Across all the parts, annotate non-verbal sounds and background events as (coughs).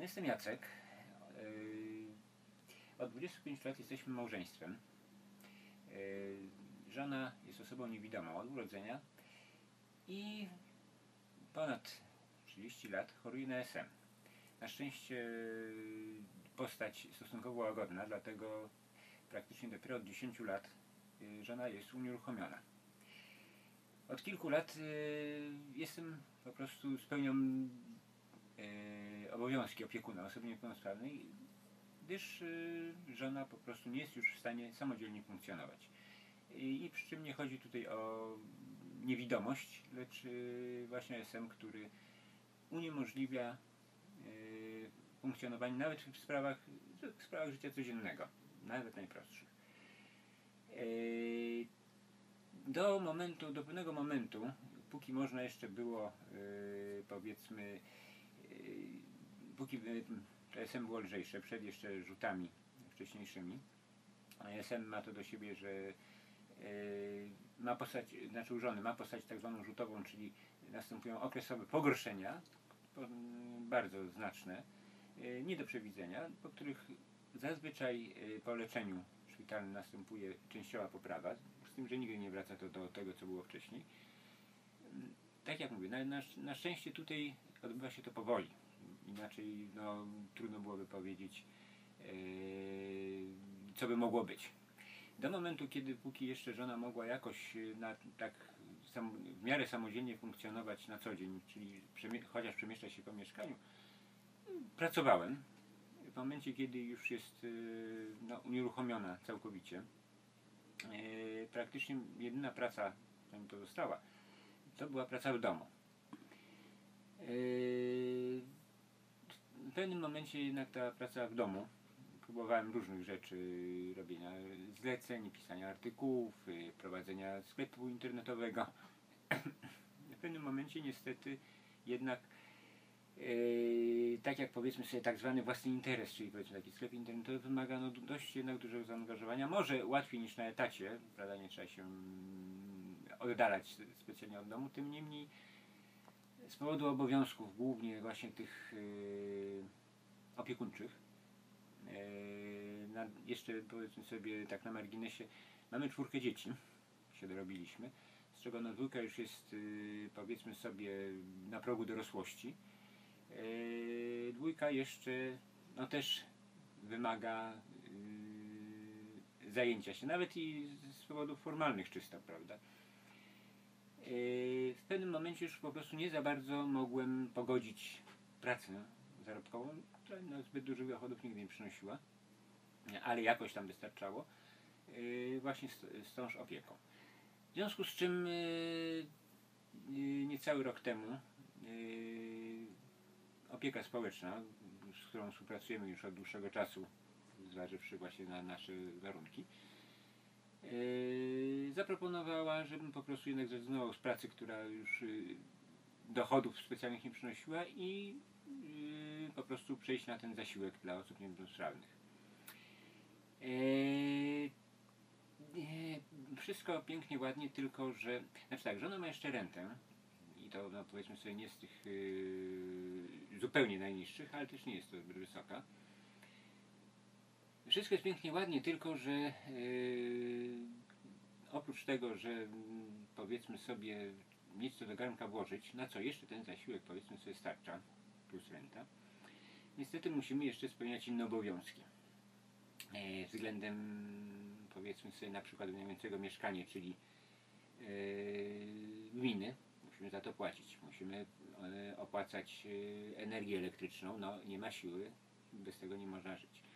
No jestem Jacek. Yy, Od 25 lat jesteśmy małżeństwem. Yy, Żona jest osobą niewidomą od urodzenia i ponad 30 lat choruje na SM. Na szczęście yy, postać stosunkowo łagodna, dlatego praktycznie dopiero od 10 lat żona jest unieruchomiona. Od kilku lat jestem po prostu spełniam obowiązki opiekuna osoby niepełnosprawnej, gdyż yy, żona po prostu nie jest już w stanie samodzielnie funkcjonować. I, przy czym nie chodzi tutaj o niewidomość, lecz yy, właśnie SM, który uniemożliwia funkcjonowanie nawet w sprawach, w sprawach życia codziennego, nawet najprostszych. Do momentu, do pewnego momentu, póki można jeszcze było, powiedzmy, póki to SM było lżejsze, przed jeszcze rzutami wcześniejszymi, a SM ma to do siebie, że yy, ma postać, znaczy u żony ma postać tak zwaną rzutową, czyli następują okresowe pogorszenia, po, bardzo znaczne, yy, nie do przewidzenia, po których zazwyczaj po leczeniu szpitalnym następuje częściowa poprawa, z tym, że nigdy nie wraca to do tego, co było wcześniej. Tak jak mówię, na, na, na szczęście tutaj odbywa się to powoli. Inaczej no, trudno byłoby powiedzieć, yy, co by mogło być. Do momentu, kiedy póki jeszcze żona mogła jakoś na, tak sam, w miarę samodzielnie funkcjonować na co dzień, czyli przemie chociaż przemieszczać się po mieszkaniu, pracowałem. W momencie, kiedy już jest yy, no, unieruchomiona całkowicie, yy, praktycznie jedyna praca, która mi pozostała, to była praca w domu. Yy, w pewnym momencie jednak ta praca w domu, próbowałem różnych rzeczy, robienia zleceń, pisania artykułów, yy, prowadzenia sklepu internetowego. w pewnym momencie niestety jednak Yy, tak jak powiedzmy sobie tak zwany własny interes, czyli powiedzmy taki sklep internetowy wymaga no, dość jednak dużego zaangażowania. Może łatwiej niż na etacie, prawda, nie trzeba się oddalać specjalnie od domu, tym niemniej z powodu obowiązków, głównie właśnie tych yy, opiekuńczych, yy, jeszcze powiedzmy sobie tak na marginesie, mamy czwórkę dzieci, się dorobiliśmy, z czego no dwójka już jest yy, powiedzmy sobie na progu dorosłości, dwójka jeszcze no też wymaga zajęcia się, nawet i z powodów formalnych czysto, prawda. Yy, w pewnym momencie już po prostu nie za bardzo mogłem pogodzić pracę zarobkową, która no, zbyt dużych dochodów nigdy nie przynosiła, ale jakoś tam wystarczało, yy, właśnie z, z tąż opieką. W związku z czym yy, niecały rok temu opieka społeczna, z którą współpracujemy już od dłuższego czasu, zważywszy właśnie na nasze warunki, zaproponowała, żebym po prostu jednak zrezygnował z pracy, która już yy, dochodów specjalnych nie przynosiła i yy, po prostu przejść na ten zasiłek dla osób niepełnosprawnych. Yy, wszystko pięknie, ładnie, tylko że, znaczy tak, żona ma jeszcze rentę, i to no, powiedzmy sobie nie z tych yy, zupełnie najniższych, ale też nie jest to zbyt wysoka. Wszystko jest pięknie ładnie, tylko że yy, oprócz tego, że yy, powiedzmy sobie nic co do garnka włożyć, na co jeszcze ten zasiłek powiedzmy sobie starcza, plus renta, niestety musimy jeszcze spełniać inne obowiązki. Yy, względem powiedzmy sobie na przykład wynajmującego mieszkanie, czyli yy, gminy, musimy za to płacić. Musimy e, opłacać energię elektryczną. No, nie ma siły, bez tego nie można żyć.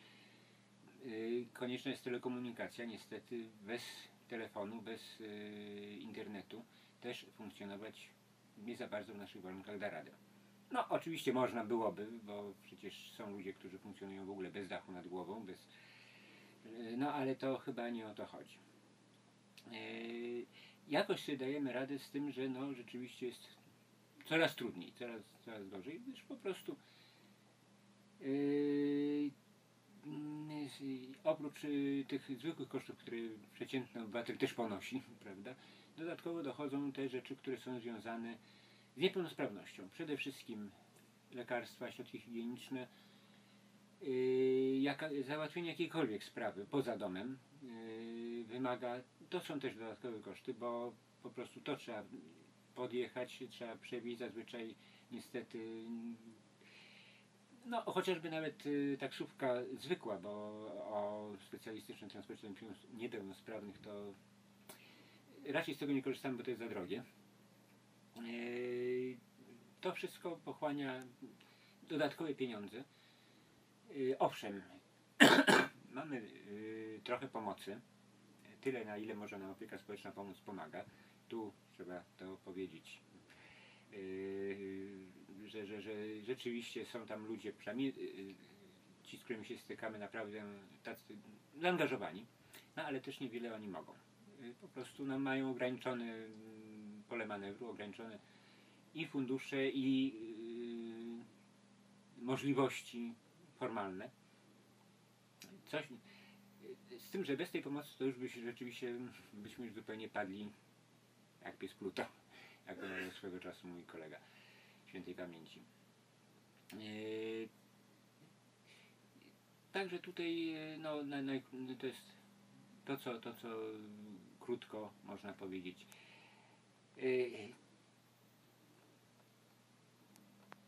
E, konieczna jest telekomunikacja. Niestety bez telefonu, bez internetu też funkcjonować nie za bardzo w naszych warunkach da radę. No, oczywiście można byłoby, bo przecież są ludzie, którzy funkcjonują w ogóle bez dachu nad głową, bez... no ale to chyba nie o to chodzi jakoś sobie dajemy radę z tym, że no rzeczywiście jest coraz trudniej, coraz, coraz gorzej, gdyż po prostu oprócz yy, tych zwykłych kosztów, które przeciętny obywatel też ponosi, (laughs) prawda, dodatkowo dochodzą te rzeczy, które są związane z niepełnosprawnością. Przede wszystkim lekarstwa, środki higieniczne, Yy, jaka, załatwienie jakiejkolwiek sprawy poza domem yy, wymaga, to są też dodatkowe koszty, bo po prostu to trzeba podjechać, trzeba przewieźć zazwyczaj niestety no chociażby nawet y, taksówka zwykła, bo o specjalistycznym transporcie niepełnosprawnych to raczej z tego nie korzystamy, bo to jest za drogie. Yy, to wszystko pochłania dodatkowe pieniądze. Yy, owszem, (coughs) mamy yy, trochę pomocy. Tyle, na ile może nam opieka społeczna pomóc, pomaga. Tu trzeba to powiedzieć. Yy, że, że, że rzeczywiście są tam ludzie, przynajmniej yy, ci, z którymi się stykamy, naprawdę tacy zaangażowani, no ale też niewiele oni mogą. Yy, Po prostu no, mają ograniczone mm, pole manewru, ograniczone i fundusze, i yy, możliwości formalne. Coś, z tym, że bez tej pomocy to już by się rzeczywiście byśmy już zupełnie padli jak pies Pluto, jak to swego czasu mój kolega świętej pamięci. Yy, Także tutaj yy, no, na, na, to jest to co, to, co krótko można powiedzieć. Yy,